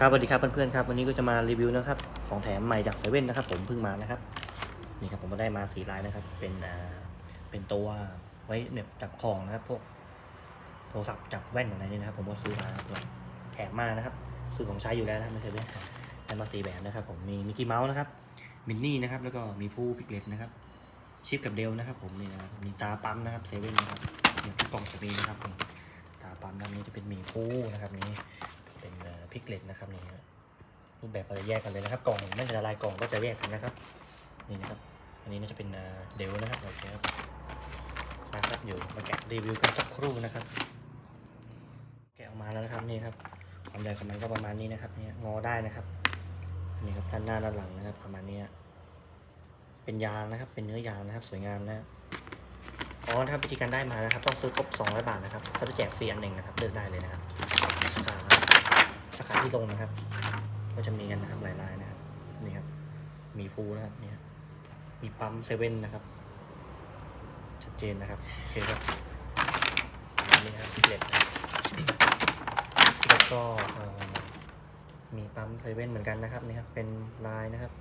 ครับสวัสดีครับเพื่อนๆครับวันนี้ก็จะมารีวิวนะครับของแถมใหม่จากเซเว่นนะครับ ผมเพิ่งมานะครับนี่ครับผมก็ได้มาสีลายนะครับ เป็นอ่าเป็นตัวไว้เหน็บจับของนะครับ พวกโทรศัพท์จับแว่นอะไรนี่นะครับ ผมก็ซื้อมานะครับแถมมานะครับซื้อของใช้อยู่แล้วนะในเซเว่นได้มาสีแบบนะครับ ผมมีมิกกี้เมาส์นะครับมินนี่นะครับ แล้วก็มีผู้พิกเลตนะครับ ชิปกับเดลนะครับ ผมนี่นะครับมีตาปั๊มนะครับเซเว่นนะครับเนี่ยที่กล่องจะมีนะครับผมตาปั๊มด้านนี้จะเป็นหมีผู้นะครับนี่ ลิกเลตนะครับนี่ฮะรูปแบบก็จะแยกกันเลยนะครับ กล่องไม่จะละลายกล่องก็จะแยกกันนะครับ นี่นะครับ อันนี้น่าจะเป็นเดลนะครับโอเคครับนะครับอยู่มาแกะรีวิวกันสักครู่นะครับ แกะออกมาแล้วนะครับนี่ครับความใหญ่ของมันก็ประมาณนี้นะครับเนี่ยงอได้นะครับนี่ครับด้านหน้าด้านหลังนะครับ ประมาณนี้เป็นยางนะครับ เป็นเนื้อยางนะครับ สวยงามนะอ๋อถ้าวิธีการได้มานะครับ ต้องซื้อครบ200 บาทนะครับเขาจะแจกฟรีอันหนึ่งนะครับ เลือกได้เลยนะครับ สาขาที่ลงนะครับ ก็จะมีกันนะครับหลายรายนะครับนี่ครับ มีฟูนะครับเนี่ยมีปั๊มเซเว่นนะครับ ชัดเจนนะครับโอเคครับนี่ครับเล็ตแล้วก็มีปั๊มเซเว่นเหมือนกันนะครับนี่ครับเป็นลายนะครับ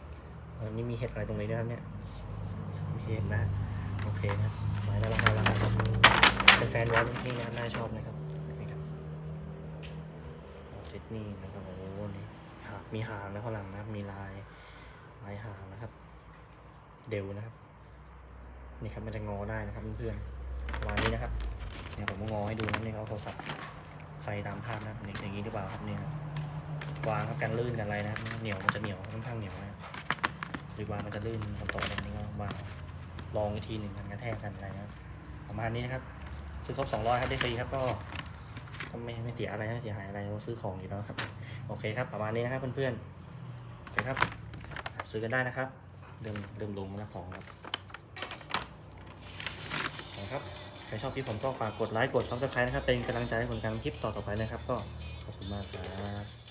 วันนี้มีเห็ดอะไรตรงนี้ด้วยครับเนี่ยมีเห็ดนะโอเคนะครับไม้น่ารักน่ารักนะครับเป็นแฟนวอลนี่นะครับน่าชอบนะครับนี่ครับ นี่นะครับโอ้โหนี่หางมีหางนะข้างหลังนะครับ มีลายลายหางนะครับ เดวนะครับ นี่ครับมันจะงอได้นะครับเพื่อนๆประมาณนี้นะครับเนี่ยผมก็งอให้ดูนะนี่เขาโทรศัพท์ใส่ตามภาพนะครับนี่อย่างนี้หรือเปล่าครับเนี่ยครับวางครับกันลื่นกันอะไรนะครับเหนียวมันจะเหนียวค่อนข้างเหนียวนะหรือว่ามันจะลื่นตรงๆตรงนี้ก็วางลองอีกทีหนึ่งกันกระแทกกันอะไรนะประมาณนี้นะครับซื้อครบ200ครับได้ฟรีครับก็ ไม่ไม่เสียอะไรนะเสียหายอะไรเราซื้อของอยู่แล้วครับ โอเคครับ ประมาณนี้นะครับเพื่อนๆโอเคครับ ซื้อกันได้นะครับเดิมเดิมลงนะของครับนะครับใครชอบคลิปผมก็ฝากกดไลค์กดซับสไครต์นะครับเป็นกำลังใจให้ผมทำคลิปต่อๆไปนะครับ ก็ขอบคุณมากครับ